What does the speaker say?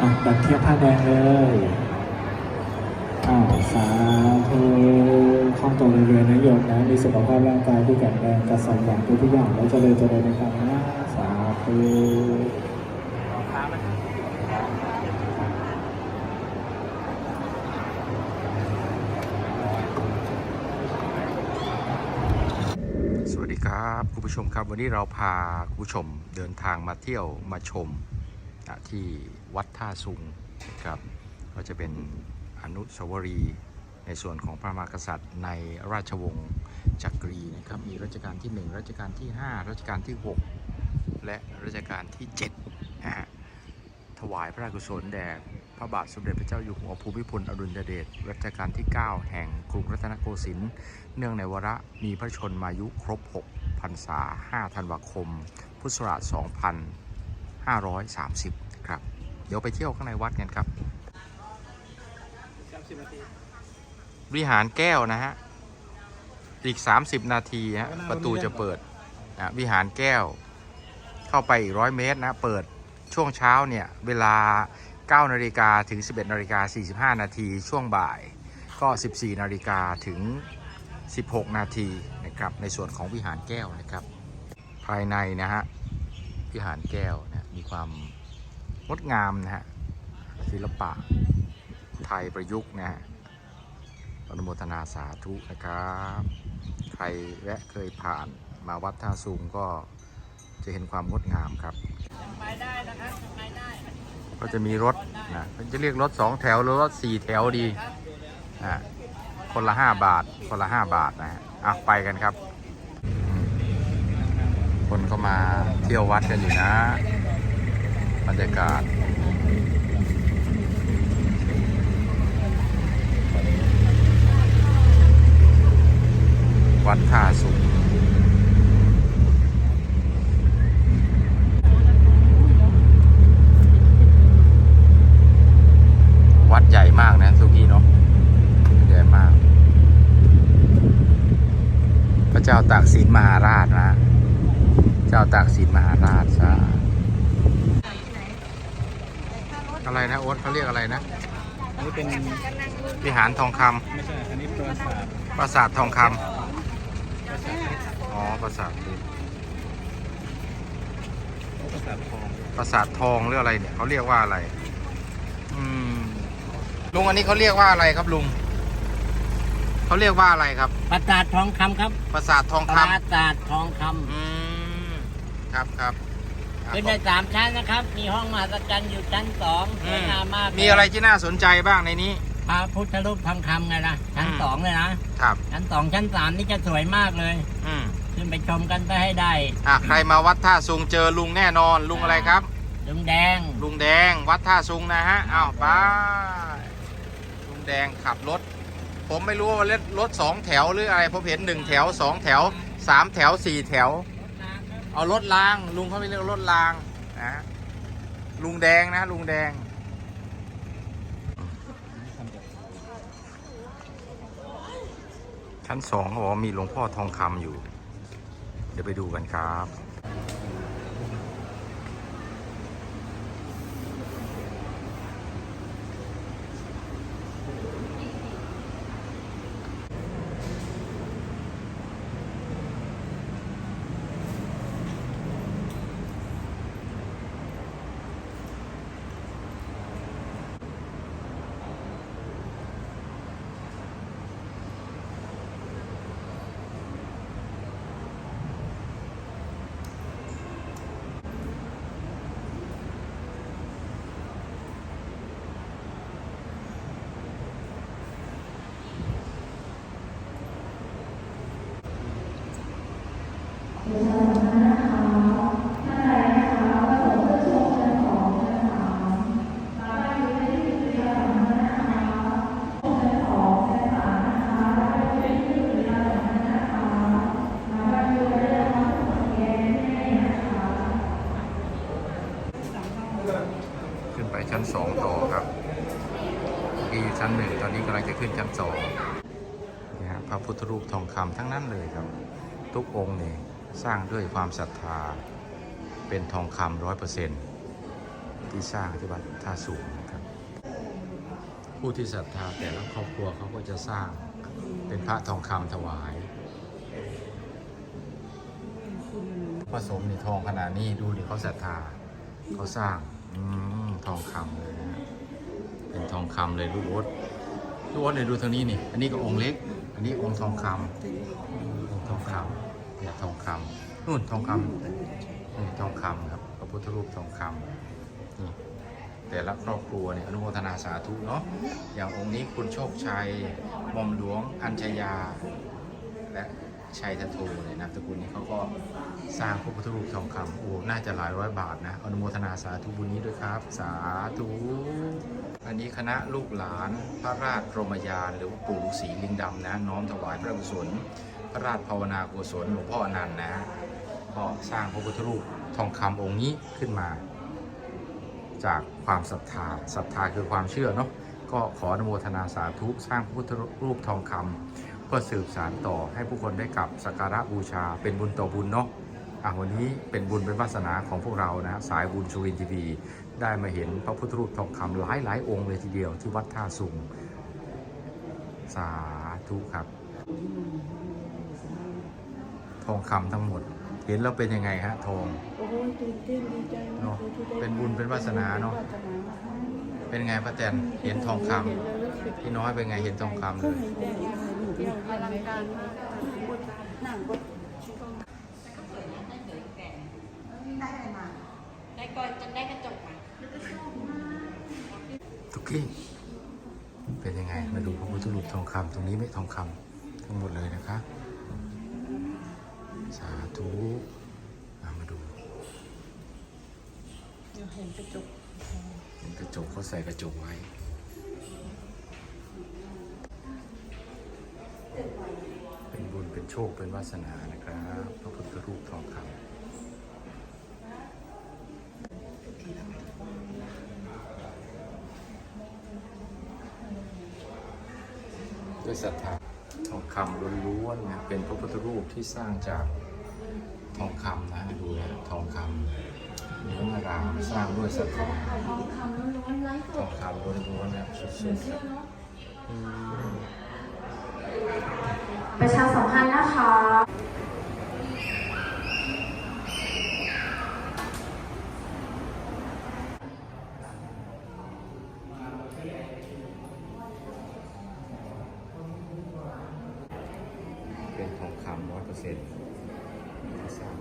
อะดัดเทียบผ้าแดงเลยอ้าวสาธุข้องตรงเรือนนะโยมนะ มีสุขภาพร่างกายที่แข็งแรงกระสันหวังทุกอย่างแล้วจะเลยจะเลยในการนะสาธุสวัสดีครับคุณผู้ชมครับวันนี้เราพาคุณผู้ชมเดินทางมาเที่ยวมาชมะที่วัดท่าซุงนะครับก็จะเป็นอนุสาวรีย์ในส่วนของพระมหากษัตริย์ในราชวงศ์จักรีนะครับมีรัชกาลที่ 1 รัชกาลที่ 5 รัชกาลที่ 6 และรัชกาลที่7นะฮะถวายพระราชกุศลแด่พระบาทสมเด็จพระเจ้าอยู่หัวภูมิพลอดุลยเดชรัชกาลที่ 9 แห่งกรุงรัตนโกสินทร์เนื่องในวาระมีพระชนมายุครบ 6 พรรษา 5 ธันวาคม พุทธศักราช 2530ครับ เดี๋ยวไปเที่ยวข้างในวัดกันครับ วิหารแก้วนะฮะ อีก 30 นาทีฮะประตูจะเปิดนะวิหารแก้ว เข้าไปอีกร้อยเมตรนะเปิดช่วงเช้าเนี่ย เวลา 9 นาฬิกาถึง 11 นาฬิกา 45 นาทีช่วงบ่ายก็ 14 นาฬิกาถึง 16 นาทีนะครับ ในส่วนของวิหารแก้วนะครับ ภายในนะฮะวิหารแก้วนะมีความ งดงามนะฮะศิลปะไทยประยุกต์นะฮะอนุโมทนาสาธุนะครับใครแวะเคยผ่านมาวัดท่าสูงก็จะเห็นความงดงามครับก็จะมีรถนะจะเรียกรถสองแถวหรือรถสี่แถวดีอะคนละห้าบาท คนละห้าบาทนะฮะอะไปกันครับ คนก็มาเที่ยววัดกันอยู่นะ บรรยากาศวัดท่าสุขวัดใหญ่มากนะสุกี้เนาะใหญ่มาก พระเจ้าตากสินมหาราชนะ เจ้าตากสินมหาราชซะ อะไรนะโอ๊ตเขาเรียกอะไรนะอันนี้เป็นวิหารทองคำไม่ใช่อันนี้ประสาทปราสาททองคำประสาทอ๋อปราสาทเพชรประสาททองปราสาททองหรืออะไรเนี่ยเขาเรียกว่าอะไร อืมลุงอันนี้เขาเรียกว่าอะไรครับลุงเขาเรียกว่าอะไรครับ ปราสาททองคำครับปราสาททองปคราสาททองคำ อืมครับครับำเป็นได้สามชั้นนะครับ มีห้องมหัศจรรย์อยู่ชั้นสองสอืวยมงามมากมีอะไรที่น่าสนใจบ้างในนี้ พระพุทธรูปทองคำไงล่ะ ชั้นอืมสองเลยนะ ครับ ชั้นสองชั้นสามนี่จะสวยมากเลย อืมขึ้นไปชมกันไปให้ได้อะใครมาวัดท่าซุงเจอลุงแน่นอนลุงอะไรครับ ลุงแดง ลุงแดงวัดท่าซุงนะฮะอ้าวไปลุงแดงขับรถ ผมไม่รู้ว่ารถรถสองแถวหรืออะไรผมเห็นหนึ่งแถวสองแถวสามแถวสี่แถว เอารถราง ลุงเขาไม่เรียกรถรางนะลุงแดงนะลุงแดงชั้นสองเขาบอกว่ามีหลวงพ่อทองคำอยู่ เดี๋ยวไปดูกันครับ ขึ้นไปชั้นสองต่อครับเมื่อกี้อยู่ชั้นหนึ่งตอนนี้กำลังจะขึ้นชั้นสองนี่ฮะพระพุทธรูปทองคำทั้งนั้นเลยครับ ทุกองค์นี่ สร้างด้วยความศรัทธาเป็นทองคำร้อยเปอร์เซ็นต์ที่สร้างที่วัดท่าสูงนะครับผู้ที่ศรัทธาแต่ละครอบครัวเขาก็จะสร้างเป็นพระทองคำถวายผสมในทองขนาดนี้ดูดิเขาศรัทธาเขาสร้างอทองคำเลยนะฮะเป็นทองคำเลยลูกโอ๊ตลูกโอ๊ตเนี่ยดูทางนี้นี่ อันนี้ก็องค์เล็ก อันนี้องค์ทองคำองค์ทองคำ เนี่ยทองคำนู่นทองคำนี่ทองคำครับพระพุทธรูปทองคำนี่แต่ละครอบครัวเนี่ยอนุโมทนาสาธุเนาะอย่างองค์นี้คุณโชคชัยมอมหลวงอัญชยา และชัยทัตโทเนี่ยนามสกุลนี้เขาก็สร้างพระพุทธรูปทองคำโอ้น่าจะหลายร้อยบาทนะอนุโมทนาสาธุบุญนี้ด้วยครับ สาธุอันนี้คณะลูกหลานพระราชรมยานหรือว่าปู่ฤาษีลิงดำนะน้อมถวายพระกุศล พระราชภาวนากุศลหลวงพ่ออนันต์นะก็สร้างพระพุทธรูปทองคำองค์นี้ขึ้นมา จากความศรัทธาศรัทธาคือความเชื่อเนาะก็ขออนุโมทนาสาธุสร้างพระพุทธรูปทองคำเพื่อสืบสารต่อให้ผู้คนได้กลับสักการะบูชาเป็นบุญต่อบุญเนาะอะวันนี้เป็นบุญเป็นวาสนาของพวกเรานะสายบุญชูวินทีวีได้มาเห็นพระพุทธรูปทองคำหลายหลายองค์เลยทีเดียวที่วัดท่าสุงสาธุครับ ทองคำทั้งหมด เห็นแล้วเป็นยังไงฮะทอง โอ้โหตื่นเต้นดีใจมากเลยที่ได้เป็นบุญเป็นวาสนาเนอะวสนามาให้เป็นไงป้าแตนเห็นทองคำเห็นแล้วรู้สึกพี่น้อยเป็นไงเห็นทองคำเลยเห็นแต่ยังหนูเดียวอลังการมากนั่งบนได้ก่อนจนได้กระจกมาทุกกี้เป็นยังไงมาดูพระพุทธรูปทองคำตรงนี้ไม่ทองคำทั้งหมดเลยนะคะ สาธุอะมาดูเห็นกระจกเห็นกระจกเขาใส่กระจกไว้เป็นบุญเป็นโชคเป็นวาสนานะครับพระพุทธรูปทองคำด้วยศรัทธา ทองคำล้วนๆนะเป็นพระพุทธรูปที่สร้างจากทองคำนะดูนะทองคำเนื้ออารามสร้างด้วยศรัทธาทองคำล้วนๆไร้สทองคำล้วนๆนะสุดๆครับประชาสัมพันธ์นะคะ เป็นทองคำร้อยเปอร์เซ็นต์ที่สร้าง